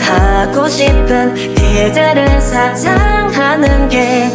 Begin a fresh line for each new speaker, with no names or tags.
하고 싶은 기대를 사장하는 게